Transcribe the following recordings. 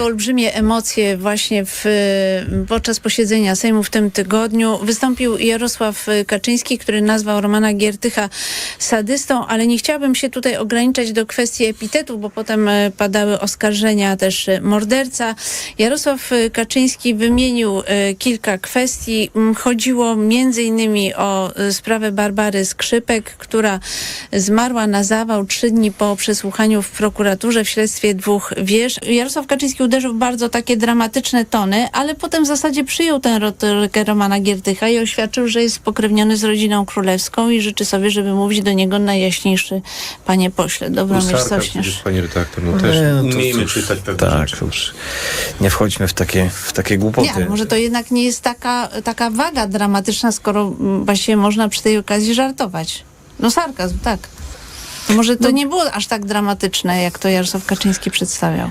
Olbrzymie emocje właśnie w, podczas posiedzenia Sejmu w tym tygodniu. Wystąpił Jarosław Kaczyński, który nazwał Romana Giertycha sadystą, ale nie chciałabym się tutaj ograniczać do kwestii epitetów, bo potem e, padały oskarżenia też e, morderca. Jarosław e, Kaczyński wymienił kilka kwestii. Chodziło między innymi o sprawę Barbary Skrzypek, która zmarła na zawał trzy dni po przesłuchaniu w prokuraturze w śledztwie dwóch wież. Jarosław Kaczyński uderzył w bardzo takie dramatyczne tony, ale potem w zasadzie przyjął tę retorykę Romana Giertycha i oświadczył, że jest spokrewniony z rodziną królewską i życzy sobie, żeby mówić do niego najjaśniejszy panie pośle. Dobromir Sośnierz. panie redaktor, no też Nie, no to umiejmy cóż, czytać pewne Tak, rzeczy. już nie wchodźmy w takie, w takie głupoty. Nie, ale może to jednak nie jest taka, taka waga dramatyczna, skoro mm, właściwie można przy tej okazji żartować. No sarkazm, tak. To może to nie było aż tak dramatyczne, jak to Jarosław Kaczyński przedstawiał.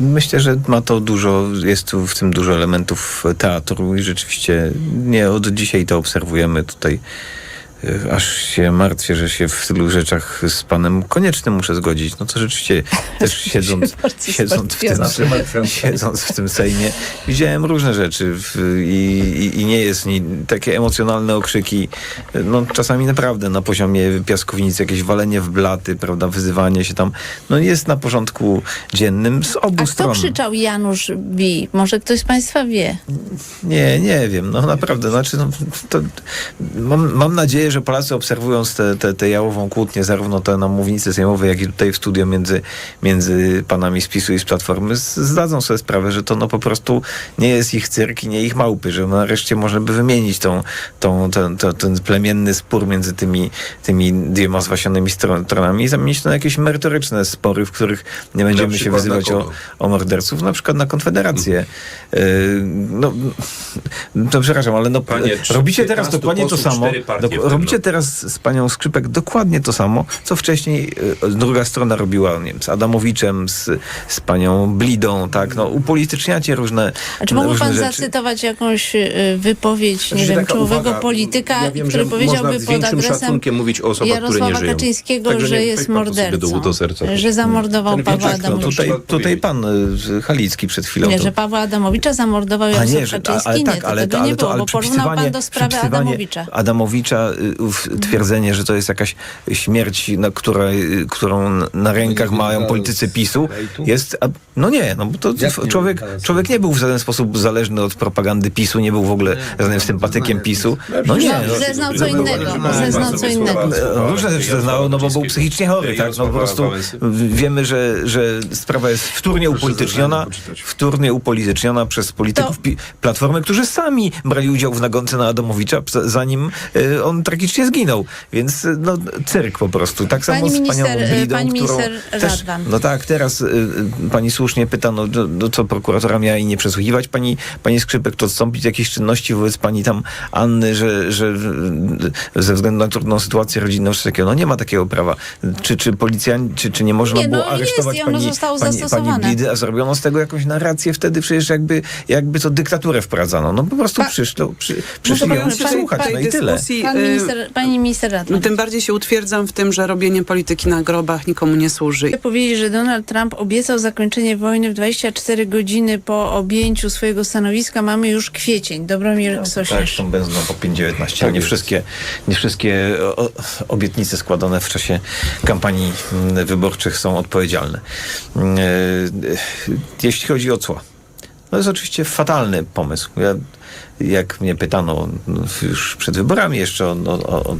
Myślę, że ma to dużo, jest tu w tym dużo elementów teatru i rzeczywiście nie od dzisiaj to obserwujemy tutaj. Y, Aż się martwię, że się w tylu rzeczach z panem koniecznym muszę zgodzić. No to rzeczywiście też siedząc, siedząc, w tym, siedząc w tym Sejmie widziałem różne rzeczy w, i, i, i nie jest ni, takie emocjonalne okrzyki, no czasami naprawdę na poziomie piaskownicy, jakieś walenie w blaty, prawda, wyzywanie się tam, no jest na porządku dziennym z obu A kto stron. krzyczał Janusz Bi? Może ktoś z państwa wie? Nie, nie wiem, no naprawdę, znaczy no, to, mam, mam nadzieję, że Polacy obserwując tę te, te jałową kłótnię, zarówno te na mównicy sejmowej, jak i tutaj w studio między, między panami z PiSu i z Platformy, zdadzą sobie sprawę, że to no po prostu nie jest ich cyrk i nie ich małpy, że nareszcie można by wymienić tą, tą, ten, to, ten plemienny spór między tymi, tymi dwiema zwasionymi stron- stronami i zamienić to na jakieś merytoryczne spory, w których nie będziemy się wyzywać o, o morderców, na przykład na Konfederację. Yy, no, to przepraszam, ale no, Panie, robicie teraz 15 dokładnie to samo. cztery robicie teraz z panią Skrzypek dokładnie to samo, co wcześniej yy, druga strona robiła, nie wiem, z Adamowiczem, z, z panią Blidą, tak, no upolityczniacie różne A czy mógłby pan rzeczy. zacytować jakąś y, wypowiedź, nie Znaczy, wiem, czołowego uwaga, polityka, ja wiem, który że powiedziałby pod adresem szacunkiem mówić o osobach, które nie Jarosława. Kaczyńskiego, Także że nie jest mordercą. do serca. Że zamordował Ten Pawła wieczek, No Adamowicza. tutaj, tutaj pan y, Halicki przed chwilą. Nie, to- że Pawła Adamowicza zamordował A Jarosław nie, że, a, Kaczyński. ale nie, tak, to ale, tego ale nie to było, ale bo porównał pan do sprawy Adamowicza. Adamowicza, y, twierdzenie, że to jest jakaś śmierć, na której, którą na rękach mają politycy PiSu, jest, no nie, no bo to nie człowiek, człowiek nie był w żaden sposób zależny od propagandy PiSu, nie był w ogóle żadnym sympatykiem PiSu. No nie, No, no, zeznał co innego, zeznał co innego. no, różne rzeczy zeznał, no bo był psychicznie chory, tak? No po prostu wiemy, że, że sprawa jest wtórnie upolityczniona, wtórnie upolityczniona przez polityków Platformy, którzy sami brali udział w nagonce na Adamowicza, zanim y, on tragicznie zginął. Więc y, no, cyrk po prostu. Tak samo Pani z panią y, Blidą, pani którą minister też. No tak, teraz y, y, pani słusznie pyta, no, no, no co prokuratora miała i nie przesłuchiwać pani, pani Skrzypek, to odstąpić jakieś czynności wobec pani tam Anny, że, że y, ze względu na trudną sytuację rodzinną czy takiego, no nie ma takiego prawa. Czy, czy policjanci, czy, czy nie można Nie, no było jest aresztować ono pani, pani, pani. Blidy, a zrobiono z tego jakąś narrację wtedy przecież jakby, jakby to dyktaturę wprowadzano. No po prostu Pa- przyszło, przy, przyszli ją przesłuchać, no i tyle. Pan y, minister, pani minister no, Radwan. tym bardziej się utwierdzam w tym, że robienie polityki na grobach nikomu nie służy. Chcę powiedzieć, że Donald Trump obiecał zakończenie wojny w 24 godziny po objęciu swojego stanowiska. Mamy już kwiecień. Dobromir Tak, Sośnierz. z tą benzyną po 5,19. ale nie wszystkie, nie wszystkie obietnice składane w czasie kampanii mm, wyborczych są odpowiedzialne. Mm, e, Jeśli chodzi o cła. To jest oczywiście fatalny pomysł. Ja, jak mnie pytano no, już przed wyborami jeszcze o, o, o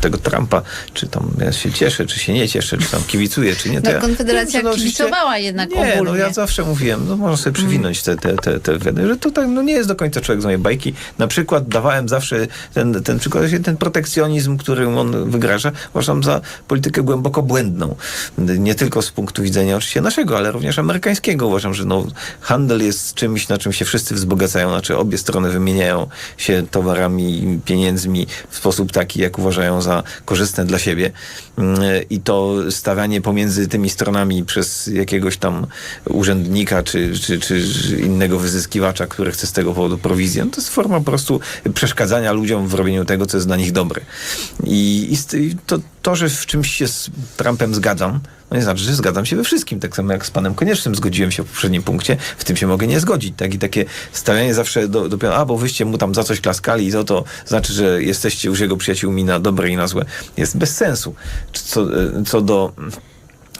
tego Trumpa, czy tam ja się cieszę, czy się nie cieszę, czy tam kibicuję, czy nie. To No, ja, Konfederacja no, kibicowała jednak nie, ogólnie. no ja zawsze mówiłem, no można sobie przewinąć te, te, te, te że to tak, no nie jest do końca człowiek z mojej bajki. Na przykład dawałem zawsze ten, ten przykład, ten protekcjonizm, którym on wygraża, uważam za politykę głęboko błędną. Nie tylko z punktu widzenia oczywiście naszego, ale również amerykańskiego. Uważam, że no, handel jest czymś, na czym się wszyscy wzbogacają, znaczy obie strony wymieniają się towarami i pieniędzmi w sposób taki, jak uważają za korzystne dla siebie. Mm, I to stawianie pomiędzy tymi stronami przez jakiegoś tam urzędnika czy, czy, czy innego wyzyskiwacza, który chce z tego powodu prowizję, to jest forma po prostu przeszkadzania ludziom w robieniu tego, co jest dla nich dobre. I, i to, to, że w czymś się z Trumpem zgadzam, no nie znaczy, że zgadzam się we wszystkim. Tak samo jak z panem Koniecznym zgodziłem się w poprzednim punkcie, w tym się mogę nie zgodzić. Tak? I takie stawianie zawsze do, do a bo wyście mu tam za coś klaskali i to, to znaczy, że jesteście już jego przyjaciółmi na dobre i na złe, jest bez sensu. Co, co do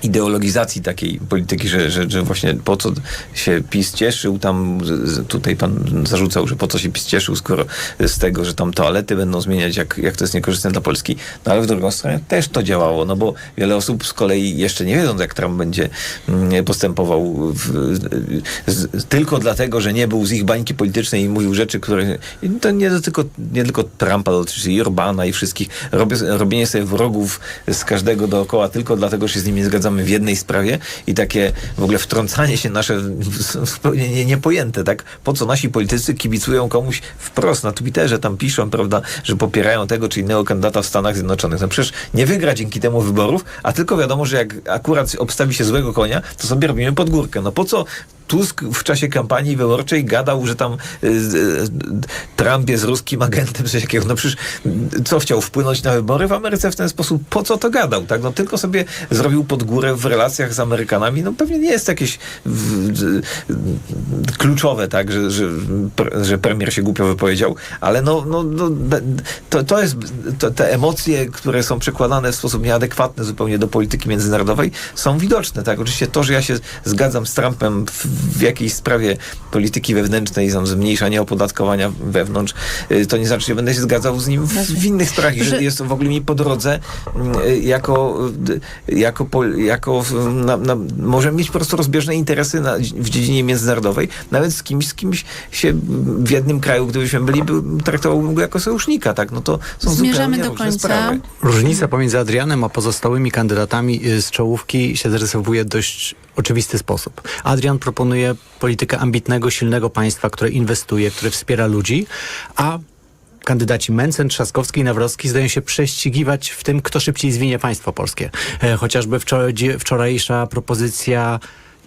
ideologizacji takiej polityki, że, że, że właśnie po co się PiS cieszył, tam tutaj pan zarzucał, że po co się PiS cieszył, skoro z tego, że tam toalety będą zmieniać, jak, jak to jest niekorzystne dla Polski. No ale w drugą stronę też to działało, no bo wiele osób z kolei jeszcze nie wiedząc, jak Trump będzie mm, postępował w, z, tylko dlatego, że nie był z ich bańki politycznej i mówił rzeczy, które to nie tylko, nie tylko Trumpa dotyczy i Orbana i wszystkich. Robię, robienie sobie wrogów z każdego dookoła tylko dlatego, że się z nimi nie w jednej sprawie i takie w ogóle wtrącanie się nasze zupełnie nie, niepojęte, tak? Po co nasi politycy kibicują komuś wprost na Twitterze, tam piszą, prawda, że popierają tego czy innego kandydata w Stanach Zjednoczonych. No przecież nie wygra dzięki temu wyborów, a tylko wiadomo, że jak akurat obstawi się złego konia, to sobie robimy pod górkę. No po co Tusk w czasie kampanii wyborczej gadał, że tam y, y, Trump jest ruskim agentem, coś takiego. No przecież y, co chciał wpłynąć na wybory w Ameryce w ten sposób? Po co to gadał? Tak? No tylko sobie zrobił pod górę w relacjach z Amerykanami. No pewnie nie jest jakieś kluczowe, tak, że, że, że premier się głupio wypowiedział, ale no, no, no to, to jest to, te emocje, które są przekładane w sposób nieadekwatny zupełnie do polityki międzynarodowej, są widoczne. Tak? Oczywiście to, że ja się zgadzam z Trumpem w, w jakiejś sprawie polityki wewnętrznej, tam zmniejszania opodatkowania wewnątrz, y, to nie znaczy, że będę się zgadzał z nim w, w innych sprawach i że Że- jest w ogóle mi po drodze y, jako, y, jako, jako na, na, możemy mieć po prostu rozbieżne interesy na, w dziedzinie międzynarodowej, nawet z kimś, z kimś się w jednym kraju, gdybyśmy byli, by, traktowałbym go jako sojusznika, tak? No to są Zmierzamy zupełnie do różne końca. sprawy. Różnica pomiędzy Adrianem a pozostałymi kandydatami z czołówki się zarysowuje w dość oczywisty sposób. Adrian proponuje politykę ambitnego, silnego państwa, które inwestuje, które wspiera ludzi, a kandydaci Mencen, Trzaskowski i Nawrocki zdają się prześcigiwać w tym, kto szybciej zwinie państwo polskie. E, chociażby dzie- wczorajsza propozycja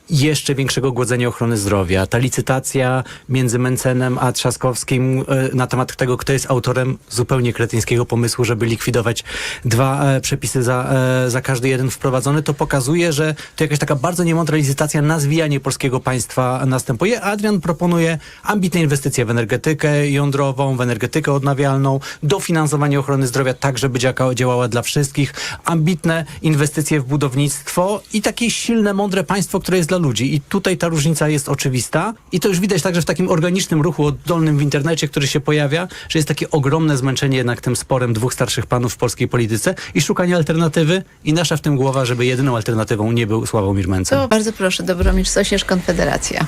jeszcze większego głodzenia ochrony zdrowia. Ta licytacja między Mencenem a Trzaskowskim e, na temat tego, kto jest autorem zupełnie kretyńskiego pomysłu, żeby likwidować dwa e, przepisy za, e, za każdy jeden wprowadzony, to pokazuje, że to jakaś taka bardzo niemądra licytacja na zwijanie polskiego państwa następuje. Adrian proponuje ambitne inwestycje w energetykę jądrową, w energetykę odnawialną, dofinansowanie ochrony zdrowia tak, żeby działała dla wszystkich, ambitne inwestycje w budownictwo i takie silne, mądre państwo, które jest dla ludzi. I tutaj ta różnica jest oczywista. I to już widać także w takim organicznym ruchu oddolnym w internecie, który się pojawia, że jest takie ogromne zmęczenie jednak tym sporem dwóch starszych panów w polskiej polityce i szukanie alternatywy. I nasza w tym głowa, żeby jedyną alternatywą nie był Sławomir Mencen. To bardzo proszę, Dobromir Sosierz, Konfederacja.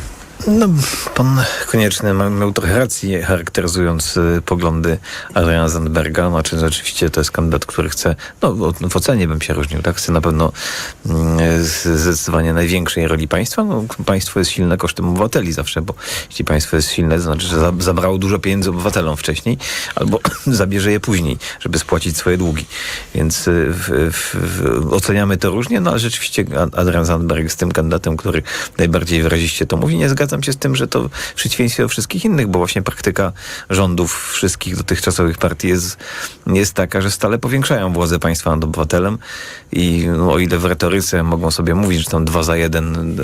No, pan Konieczny miał trochę racji, charakteryzując y, poglądy Adriana Zandberga. Znaczy, rzeczywiście to jest kandydat, który chce, no w- ocenie bym się różnił, tak? Chce na pewno mm, z- zdecydowanie największej roli państwa. No, państwo jest silne kosztem obywateli zawsze, bo jeśli państwo jest silne, to znaczy, że za- zabrało dużo pieniędzy obywatelom wcześniej, albo zabierze je później, żeby spłacić swoje długi. Więc y, oceniamy to różnie, no ale rzeczywiście A- Adrian Zandberg jest tym kandydatem, który najbardziej wyraziście to mówi. Nie zgadzam się z tym, że to w przeciwieństwie do wszystkich innych, bo właśnie praktyka rządów wszystkich dotychczasowych partii jest, jest taka, że stale powiększają władzę państwa nad obywatelem i no, o ile w retoryce mogą sobie mówić, że tam dwa za jeden,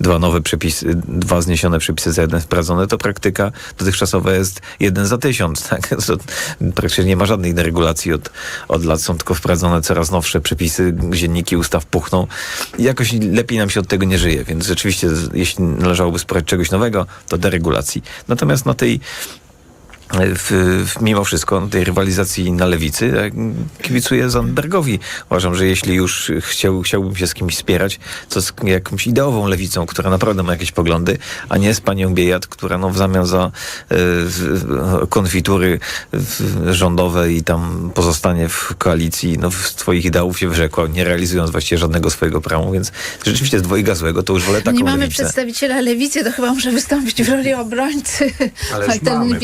dwa nowe przepisy, dwa zniesione przepisy za jeden wprowadzone, to praktyka dotychczasowa jest jeden za tysiąc. Tak? To praktycznie nie ma żadnej deregulacji od, od lat. Są tylko wprowadzone coraz nowsze przepisy, dzienniki ustaw puchną i jakoś lepiej nam się od tego nie żyje. Więc rzeczywiście, jeśli należałoby spróbować czegoś nowego, to deregulacji. Natomiast na tej w, w, mimo wszystko tej rywalizacji na lewicy ja kibicuję Zandbergowi. Uważam, że jeśli już chciał, chciałbym się z kimś spierać, to z jakąś ideową lewicą, która naprawdę ma jakieś poglądy, a nie z panią Biejat, która no, w zamian za e, w- konfitury rządowe i tam pozostanie w koalicji, no, w swoich ideałów się wyrzekła, nie realizując właściwie żadnego swojego prawa, więc rzeczywiście z dwojga złego to już wolę taką nie mamy lewicę. przedstawiciela lewicy, to chyba może wystąpić w roli obrońcy Ale już mamy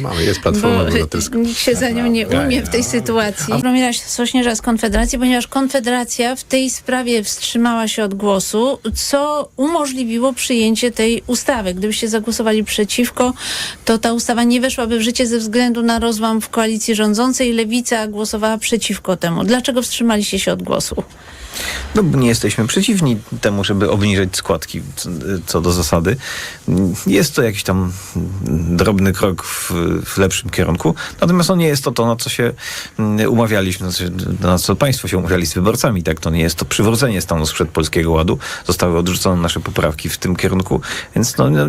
mamy, jest Platforma Bo Obywatelska. nikt się za nią nie umie w tej sytuacji. Dobromira Sośnierza z Konfederacji, ponieważ Konfederacja w tej sprawie wstrzymała się od głosu, co umożliwiło przyjęcie tej ustawy. Gdybyście zagłosowali przeciwko, to ta ustawa nie weszłaby w życie ze względu na rozłam w koalicji rządzącej. Lewica głosowała przeciwko temu. Dlaczego wstrzymaliście się od głosu? No, nie jesteśmy przeciwni temu, żeby obniżyć składki co, do zasady. Jest to jakiś tam drobny krok w, w lepszym kierunku, natomiast no nie jest to to, na co się mm, umawialiśmy, na co państwo się umawiali z wyborcami. Tak? To nie jest to przywrócenie stanu sprzed Polskiego Ładu. Zostały odrzucone nasze poprawki w tym kierunku, więc no, no,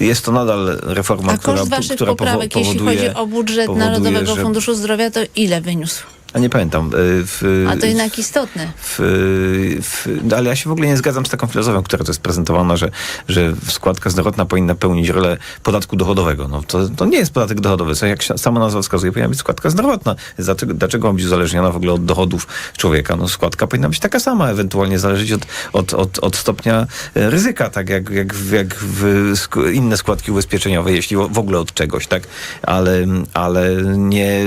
jest to nadal reforma, A która, koszt waszych która powo- poprawek, jeśli powoduje- chodzi o budżet powoduje, Narodowego że- Funduszu Zdrowia, to ile wyniósł? A nie pamiętam. y, W, A to jednak istotne. w, w, no ale ja się w ogóle nie zgadzam z taką filozofią, która to jest prezentowana, że, że składka zdrowotna powinna pełnić rolę podatku dochodowego. No, to, to nie jest podatek dochodowy. Co jak sama nazwa wskazuje, powinna być składka zdrowotna. Dlaczego, dlaczego ma być uzależniona w ogóle od dochodów człowieka? No, składka powinna być taka sama, ewentualnie zależeć od, od, od, od stopnia e, ryzyka, tak jak, jak, jak w inne składki ubezpieczeniowe, jeśli w ogóle od czegoś, tak? Ale, ale nie,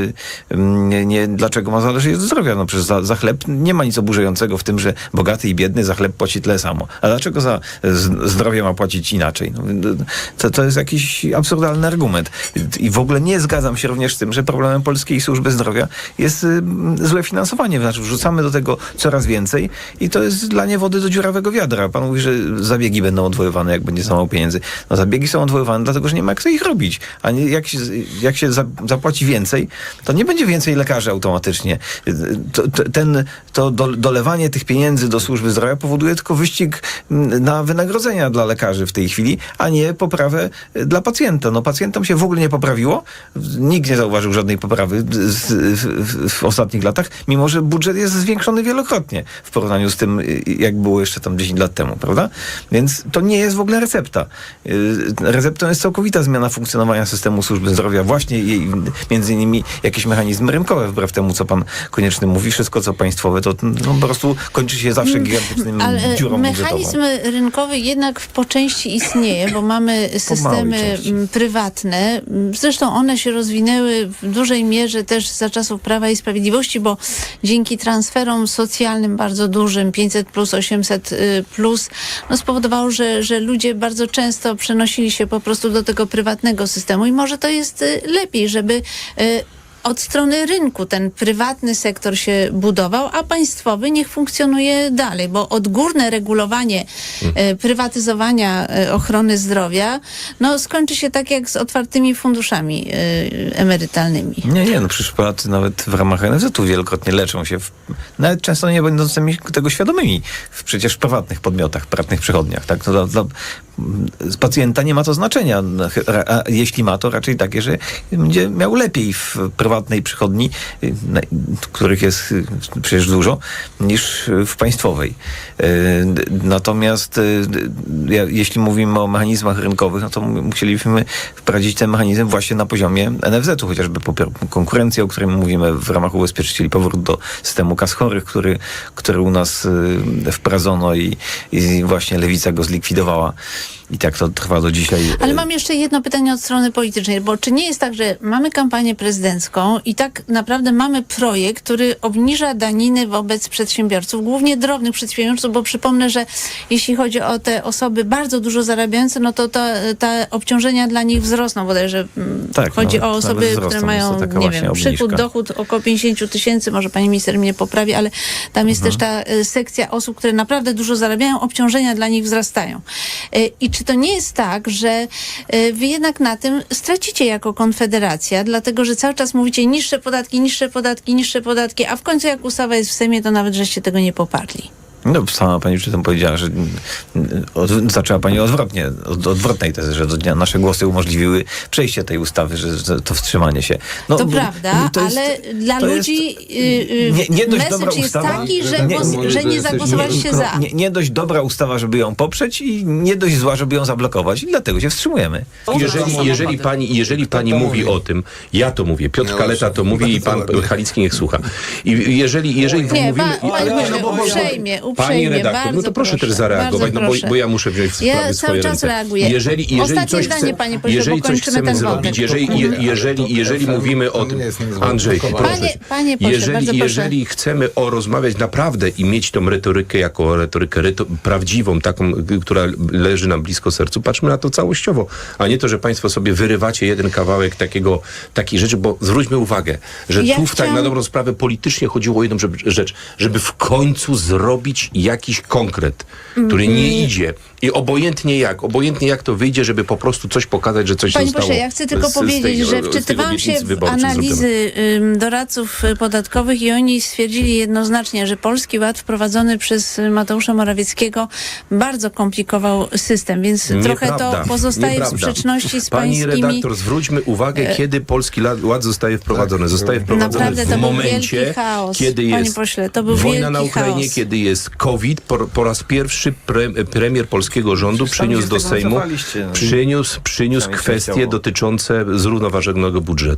nie, nie dlaczego ma zależeć od zdrowia? No przecież za, za chleb nie ma nic oburzającego w tym, że bogaty i biedny za chleb płaci tyle samo. A dlaczego za zdrowie ma płacić inaczej? No, to, to jest jakiś absurdalny argument. I w ogóle nie zgadzam się również z tym, że problemem polskiej służby zdrowia jest y, złe finansowanie. Znaczy wrzucamy do tego coraz więcej i to jest dla nie wody do dziurawego wiadra. Pan mówi, że zabiegi będą odwoływane, jak będzie za mało pieniędzy. No zabiegi są odwoływane, dlatego że nie ma kto ich robić. A nie, jak się, jak się za, zapłaci więcej, to nie będzie więcej lekarzy automatycznie. To, to, ten, to do, dolewanie tych pieniędzy do służby zdrowia powoduje tylko wyścig mm, na wynagrodzenia dla lekarzy w tej chwili, a nie poprawę y, dla pacjenta. No pacjentom się w ogóle nie poprawiło. Nikt nie zauważył żadnej poprawy z, w, w, ostatnich latach, mimo że budżet jest zwiększony wielokrotnie w porównaniu z tym, y, jak było jeszcze tam 10 lat temu, prawda? Więc to nie jest w ogóle recepta. Y, Receptą jest całkowita zmiana funkcjonowania systemu służby zdrowia, właśnie jej, między innymi jakieś mechanizmy rynkowe, wbrew temu, co pan Konieczny mówi, wszystko co państwowe, to no, po prostu kończy się zawsze gigantycznym Ale dziurą mechanizm budżetową. rynkowy jednak po części istnieje, bo mamy systemy prywatne. Zresztą one się rozwinęły w dużej mierze też za czasów Prawa i Sprawiedliwości, bo dzięki transferom socjalnym bardzo dużym, 500 plus, 800 y, plus, no spowodowało, że, że ludzie bardzo często przenosili się po prostu do tego prywatnego systemu i może to jest y, lepiej, żeby y, od strony rynku ten prywatny sektor się budował, a państwowy niech funkcjonuje dalej, bo odgórne regulowanie e, prywatyzowania e, ochrony zdrowia no, skończy się tak jak z otwartymi funduszami e, emerytalnymi. Nie, nie, no przecież Polacy nawet w ramach NFZ-u wielokrotnie leczą się, w, nawet często nie będącymi tego świadomymi, w przecież w prywatnych podmiotach, prywatnych przychodniach. Tak? No, dla, dla z pacjenta nie ma to znaczenia. A jeśli ma, to raczej takie, że będzie miał lepiej w prywatnej przychodni, y, których jest y, przecież dużo, niż w państwowej. Y, Natomiast jeśli mówimy o mechanizmach rynkowych, no to musielibyśmy wprowadzić ten mechanizm właśnie na poziomie NFZ-u, chociażby konkurencji, o której mówimy w ramach ubezpieczycieli, powrót do systemu kas chorych, który, który u nas wprowadzono i, i właśnie lewica go zlikwidowała. I tak to trwa do dzisiaj. Ale mam jeszcze jedno pytanie od strony politycznej, bo czy nie jest tak, że mamy kampanię prezydencką i tak naprawdę mamy projekt, który obniża daniny wobec przedsiębiorców, głównie drobnych przedsiębiorców, bo przypomnę, że jeśli chodzi o te osoby bardzo dużo zarabiające, no to te, obciążenia dla nich wzrosną bodajże. mm, Tak, chodzi nawet- o osoby, które mają, nie wiem, przychód, dochód około 50 tysięcy, może pani minister mnie poprawi, ale tam jest też ta e, sekcja osób, które naprawdę dużo zarabiają, obciążenia dla nich wzrastają. E, I czy to nie jest tak, że e, wy jednak na tym stracicie jako Konfederacja, dlatego że cały czas mówicie niższe podatki, niższe podatki, niższe podatki, a w końcu jak ustawa jest w Sejmie, to nawet żeście tego nie poparli. No, sama pani przy tym powiedziała, że mm, od, zaczęła pani odwrotnie, od odwrotnej tezy, że do dnia nasze głosy umożliwiły przejście tej ustawy, że, że to wstrzymanie się. No, To prawda, to jest- ale dla ludzi y, y, nie, nie dość dobra message jest ustawa, taki, że, Nie, głos, nie, że nie nie, zagłosowaliście nie, za. Nie, nie dość dobra ustawa, żeby ją poprzeć i nie dość zła, żeby ją zablokować i dlatego się wstrzymujemy. Jeżeli, jeżeli pani, jeżeli pani to mówi o tym, ja to mówię, Piotr No, Kaleta to mówi i pan. Halicki niech słucha. I jeżeli, jeżeli Nie, mówimy... pa, i- panie ale- no bo- bo- uprzejmie, uprzejmie, redaktor, no to proszę, też proszę, zareagować, bardzo no bo, bo ja muszę wziąć w Ja cały swoje czas ręce. reaguję. Jeżeli, jeżeli Ostatnie coś zdanie, chce, panie pośle, jeżeli coś chcemy zrobić, jeżeli, je, jeżeli, jeżeli mówimy o tym, Andrzej, proszę, Panie- panie pośle, jeżeli, jeżeli chcemy o rozmawiać naprawdę i mieć tą retorykę jako retorykę reto, prawdziwą, taką, która leży nam blisko sercu, patrzmy na to całościowo, a nie to, że państwo sobie wyrywacie jeden kawałek takiego, takiej rzeczy, bo zwróćmy uwagę, że Ja tu w tak chciałam- na dobrą sprawę politycznie chodziło o jedną żeby- rzecz, żeby w końcu zrobić jakiś konkret, który nie idzie i obojętnie jak, obojętnie jak to wyjdzie, żeby po prostu coś pokazać, że coś Panie zostało pośle, ja chcę tylko z- z tej- powiedzieć, że wczytywałam się w analizy zrobione. doradców podatkowych i oni stwierdzili jednoznacznie, że Polski Ład wprowadzony przez Mateusza Morawieckiego bardzo komplikował system, więc trochę Nieprawda, to pozostaje nieprawda. w sprzeczności z Pani pańskimi... E, redaktor, zwróćmy uwagę, kiedy Polski Ład zostaje wprowadzony. Zostaje wprowadzony Naprawdę w momencie, kiedy panie jest pośle, to był wojna na Ukrainie, chaos. kiedy jest COVID. Po, po raz pierwszy pre, premier polskiego rządu przyniósł do Sejmu przyniósł, przyniósł kwestie dotyczące zrównoważonego budżetu.